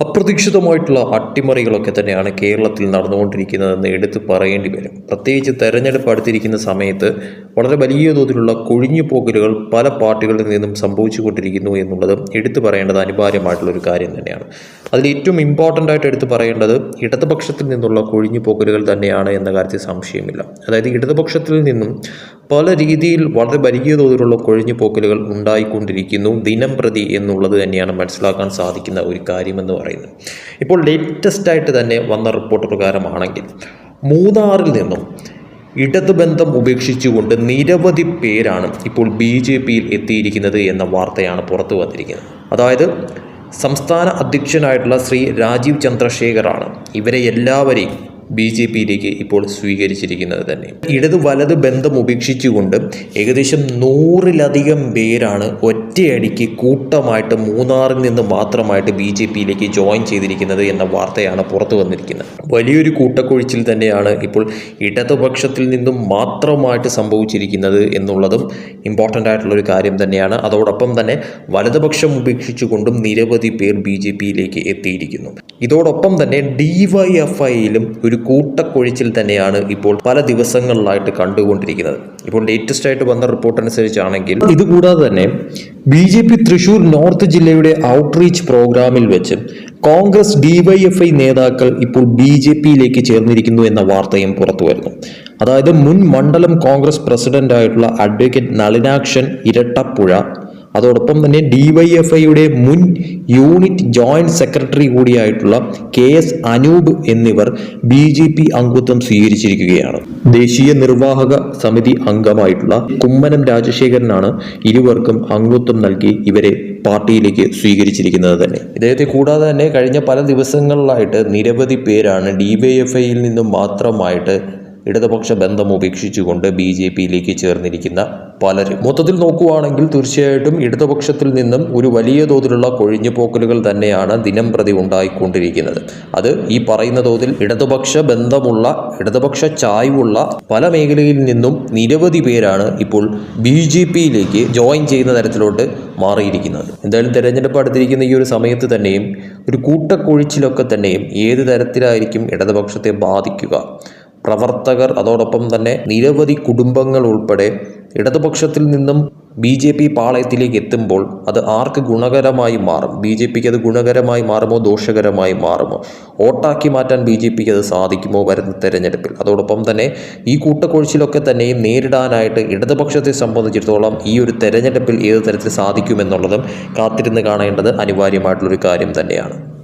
അപ്രതീക്ഷിതമായിട്ടുള്ള അട്ടിമറികളൊക്കെ തന്നെയാണ് കേരളത്തിൽ നടന്നുകൊണ്ടിരിക്കുന്നതെന്ന് എടുത്തു പറയേണ്ടി വരും. പ്രത്യേകിച്ച് തെരഞ്ഞെടുപ്പ് അടുത്തിരിക്കുന്ന സമയത്ത് വളരെ വലിയ തോതിലുള്ള കൊഴിഞ്ഞു പോകലുകൾ പല പാർട്ടികളിൽ നിന്നും സംഭവിച്ചുകൊണ്ടിരിക്കുന്നു എന്നുള്ളത് എടുത്തു പറയേണ്ടത് അനിവാര്യമായിട്ടുള്ള ഒരു കാര്യം തന്നെയാണ്. അതിൽ ഏറ്റവും ഇമ്പോർട്ടന്റ് ആയിട്ട് എടുത്തു പറയേണ്ടത് ഇടതുപക്ഷത്തിൽ നിന്നുള്ള കൊഴിഞ്ഞു പോകലുകൾ തന്നെയാണ് എന്ന കാര്യത്തിൽ സംശയമില്ല. അതായത് ഇടതുപക്ഷത്തിൽ നിന്നും പല രീതിയിൽ വളരെ വലിയ തോതിലുള്ള കൊഴിഞ്ഞു പോക്കലുകൾ ഉണ്ടായിക്കൊണ്ടിരിക്കുന്നു ദിനം പ്രതി എന്നുള്ളത് തന്നെയാണ് മനസ്സിലാക്കാൻ സാധിക്കുന്ന ഒരു കാര്യമെന്ന് പറയുന്നത് ഇപ്പോൾ ലേറ്റസ്റ്റ് ആയിട്ട് തന്നെ വന്ന റിപ്പോർട്ട് പ്രകാരമാണെങ്കിൽ മൂന്നാറിൽ നിന്നും ഇടതുബന്ധം ഉപേക്ഷിച്ചുകൊണ്ട് നിരവധി പേരാണ് ഇപ്പോൾ ബി ജെ പിയിൽ എത്തിയിരിക്കുന്നത് എന്ന വാർത്തയാണ് പുറത്തു വന്നിരിക്കുന്നത്. അതായത് സംസ്ഥാന അധ്യക്ഷനായിട്ടുള്ള ശ്രീ രാജീവ് ചന്ദ്രശേഖറാണ് ഇവരെ എല്ലാവരെയും ബി ജെ പിയിലേക്ക് ഇപ്പോൾ സ്വീകരിച്ചിരിക്കുന്നത് തന്നെ. ഇടത് വലത് ബന്ധം ഉപേക്ഷിച്ചുകൊണ്ട് ഏകദേശം നൂറിലധികം പേരാണ് ഒറ്റയടിക്ക് കൂട്ടമായിട്ട് മൂന്നാറിൽ നിന്ന് മാത്രമായിട്ട് ബി ജെ പിയിലേക്ക് ജോയിൻ ചെയ്തിരിക്കുന്നത് എന്ന വാർത്തയാണ് പുറത്തു വന്നിരിക്കുന്നത്. വലിയൊരു കൂട്ടക്കൊഴിച്ചിൽ തന്നെയാണ് ഇപ്പോൾ ഇടതുപക്ഷത്തിൽ നിന്നും മാത്രമായിട്ട് സംഭവിച്ചിരിക്കുന്നത് എന്നുള്ളതും ഇമ്പോർട്ടന്റ് ആയിട്ടുള്ള ഒരു കാര്യം തന്നെയാണ്. അതോടൊപ്പം തന്നെ വലതുപക്ഷം ഉപേക്ഷിച്ചുകൊണ്ടും നിരവധി പേർ ബി ജെ പിയിലേക്ക് എത്തിയിരിക്കുന്നു. ഇതോടൊപ്പം തന്നെ ഡി വൈ എഫ് ഐയിലും ഒരു കൂട്ടക്കൊഴിച്ചിൽ തന്നെയാണ് ഇപ്പോൾ പല ദിവസങ്ങളിലായിട്ട് കണ്ടുകൊണ്ടിരിക്കുന്നത്. ഇപ്പോൾ ലേറ്റസ്റ്റ് ആയിട്ട് വന്ന റിപ്പോർട്ട് അനുസരിച്ചാണെങ്കിൽ ഇതുകൂടാതെ തന്നെ B J P Thrissur north ജില്ലയുടെ ഔട്ട്റീച്ച് പ്രോഗ്രാമിൽ വെച്ച് കോൺഗ്രസ് ഡിവൈഎഫ്ഐ നേതാക്കൾ ഇപ്പോൾ ബി ജെ പിയിലേക്ക് ചേർന്നിരിക്കുന്നു എന്ന വാർത്തയും പുറത്തുവരുന്നു. അതായത് മുൻ മണ്ഡലം കോൺഗ്രസ് പ്രസിഡന്റായിട്ടുള്ള അഡ്വക്കേറ്റ് നളിനാക്ഷൻ ഇരട്ടപ്പുഴ അതോടൊപ്പം തന്നെ ഡിവൈഎഫ്ഐയുടെ മുൻ യൂണിറ്റ് ജോയിന്റ് സെക്രട്ടറി കൂടിയായിട്ടുള്ള കെ എസ് അനൂപ് എന്നിവർ ബി ജെ പി അംഗത്വം സ്വീകരിച്ചിരിക്കുകയാണ്. ദേശീയ നിർവാഹക സമിതി അംഗമായിട്ടുള്ള കുമ്മനം രാജശേഖരനാണ് ഇരുവർക്കും അംഗത്വം നൽകി ഇവരെ പാർട്ടിയിലേക്ക് സ്വീകരിച്ചിരിക്കുന്നത് തന്നെ. ഇദ്ദേഹത്തെ കൂടാതെ തന്നെ കഴിഞ്ഞ പല ദിവസങ്ങളിലായിട്ട് നിരവധി പേരാണ് ഡിവൈഎഫ്ഐയിൽ നിന്നും മാത്രമായിട്ട് ഇടതുപക്ഷ ബന്ധം ഉപേക്ഷിച്ചുകൊണ്ട് ബി ജെ പിയിലേക്ക് ചേർന്നിരിക്കുന്ന പലരും. മൊത്തത്തിൽ നോക്കുകയാണെങ്കിൽ തീർച്ചയായിട്ടും ഇടതുപക്ഷത്തിൽ നിന്നും ഒരു വലിയ തോതിലുള്ള കൊഴിഞ്ഞുപോക്കലുകൾ തന്നെയാണ് ദിനം പ്രതി ഉണ്ടായിക്കൊണ്ടിരിക്കുന്നത്. അത് ഈ പറയുന്ന തോതിൽ ഇടതുപക്ഷ ബന്ധമുള്ള ഇടതുപക്ഷ ചായ്വുള്ള പല മേഖലയിൽ നിന്നും നിരവധി പേരാണ് ഇപ്പോൾ ബി ജെ പിയിലേക്ക് ജോയിൻ ചെയ്യുന്ന തരത്തിലോട്ട് മാറിയിരിക്കുന്നത്. എന്തായാലും തെരഞ്ഞെടുപ്പ് അടുത്തിരിക്കുന്ന ഈ ഒരു സമയത്ത് തന്നെയും ഒരു കൂട്ടക്കൊഴിച്ചിലൊക്കെ തന്നെയും ഏത് തരത്തിലായിരിക്കും ഇടതുപക്ഷത്തെ ബാധിക്കുക? പ്രവർത്തകർ അതോടൊപ്പം തന്നെ നിരവധി കുടുംബങ്ങൾ ഉൾപ്പെടെ ഇടതുപക്ഷത്തിൽ നിന്നും ബി ജെ പി പാളയത്തിലേക്ക് എത്തുമ്പോൾ അത് ആർക്ക് ഗുണകരമായി മാറും? ബി ജെ പിക്ക് അത് ഗുണകരമായി മാറുമോ? ദോഷകരമായി മാറുമോ? വോട്ടാക്കി മാറ്റാൻ ബി ജെ പിക്ക് അത് സാധിക്കുമോ? വരുന്ന തെരഞ്ഞെടുപ്പിൽ. അതോടൊപ്പം തന്നെ ഈ കൂട്ടക്കൊഴിച്ചിലൊക്കെ തന്നെയും നേരിടാനായിട്ട് ഇടതുപക്ഷത്തെ സംബന്ധിച്ചിടത്തോളം ഈ ഒരു തെരഞ്ഞെടുപ്പിൽ ഏത് തരത്തിൽ സാധിക്കുമെന്നുള്ളതും കാത്തിരുന്ന് കാണേണ്ടത് അനിവാര്യമായിട്ടുള്ളൊരു കാര്യം തന്നെയാണ്.